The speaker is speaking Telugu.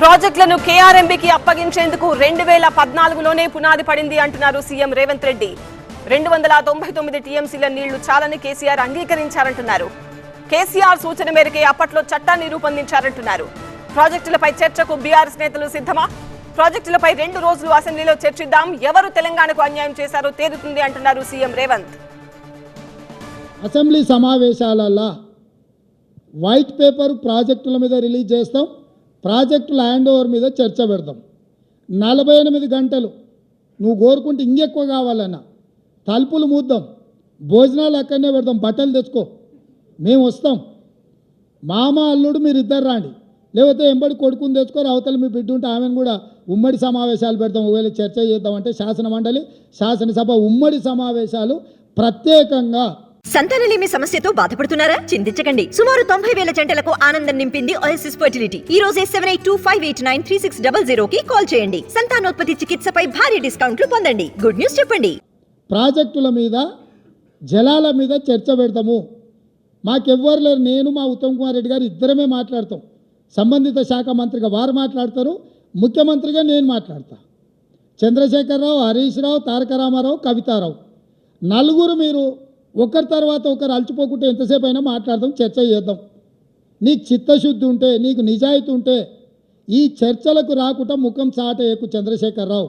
ప్రాజెక్టులను కేఆర్ఎంబీకి అప్పగించేందుకు రెండు వేల పద్నాలుగులోనే పునాది పడింది అంటున్నారు సీఎం రేవంత్ రెడ్డి. రెండు వందల తొంభై తొమ్మిది టీఎంసీల నీళ్ళు చాలని కేసీఆర్ అంగీకరించారంటున్నారు. కేసీఆర్ సూచన మేరకే అప్పట్లో చట్టాన్ని రూపొందించారంటున్నారు. ప్రాజెక్టులపై చర్చకు బీఆర్ఎస్ నేతలు సిద్ధమా? ప్రాజెక్టులపై రెండు రోజులు అసెంబ్లీలో చర్చిద్దాం. ఎవరు తెలంగాణకు అన్యాయం చేశారో తేలుతుంది అంటున్నారు సీఎం రేవంత్. అసెంబ్లీ సమావేశాలలో వైట్ పేపర్ ప్రాజెక్టుల మీద రిలీజ్ చేస్తాం. ప్రాజెక్టు ల్యాండ్ ఓవర్ మీద చర్చ పెడతాం నలభై ఎనిమిది గంటలు. నువ్వు కోరుకుంటే ఇంకెక్కువ కావాలన్నా. తలుపులు మూద్దాం. భోజనాలు అక్కడనే పెడతాం బట్టలు తెచ్చుకో. మేము వస్తాం. మామ అల్లుడు మీరు ఇద్దరు రాండి. లేకపోతే ఎంబడి కొడుకుని తెచ్చుకోరు అవతల మీ బిడ్డ ఉంటే ఆమెను కూడా ఉమ్మడి సమావేశాలు పెడతాం ఒకవేళ చర్చ చేద్దామంటే శాసన మండలి శాసనసభ ఉమ్మడి సమావేశాలు ప్రత్యేకంగా సంతానలేమి సమస్యతో బాధపడుతున్నారా? చింతించకండి. సుమారు తొంభై వేల జంటలకు ఆనందం నింపింది ఓఎస్ఎస్ ఫర్టిలిటీ ఈ రోజే seven eight two five eight nine three six double zero కి కాల్ చేయండి. సంతానోత్పత్తి చికిత్సపై భారీ డిస్కౌంట్లు పొందండి. గుడ్ న్యూస్ చెప్పండి. ప్రాజెక్టుల మీద జలాల మీద చర్చ పెడతాము. మాకెవ్వరు లేరు. నేను మా ఉత్తమ్ కుమార్ రెడ్డి గారు ఇద్దరమే మాట్లాడతాం. సంబంధిత శాఖ మంత్రిగా వారు మాట్లాడతారు. ముఖ్యమంత్రిగా నేను మాట్లాడతా. చంద్రశేఖరరావు హరీష్ రావు తారక రామారావు కవితారావు. నలుగురు మీరు ఒకరి తర్వాత ఒకరు అలచిపోకుంటే ఎంతసేపు అయినా మాట్లాడదాం చర్చ చేద్దాం. నీకు చిత్తశుద్ధి ఉంటే నీకు నిజాయితీ ఉంటే ఈ చర్చలకు రాకుండా ముఖం చాటేయకు చంద్రశేఖరరావు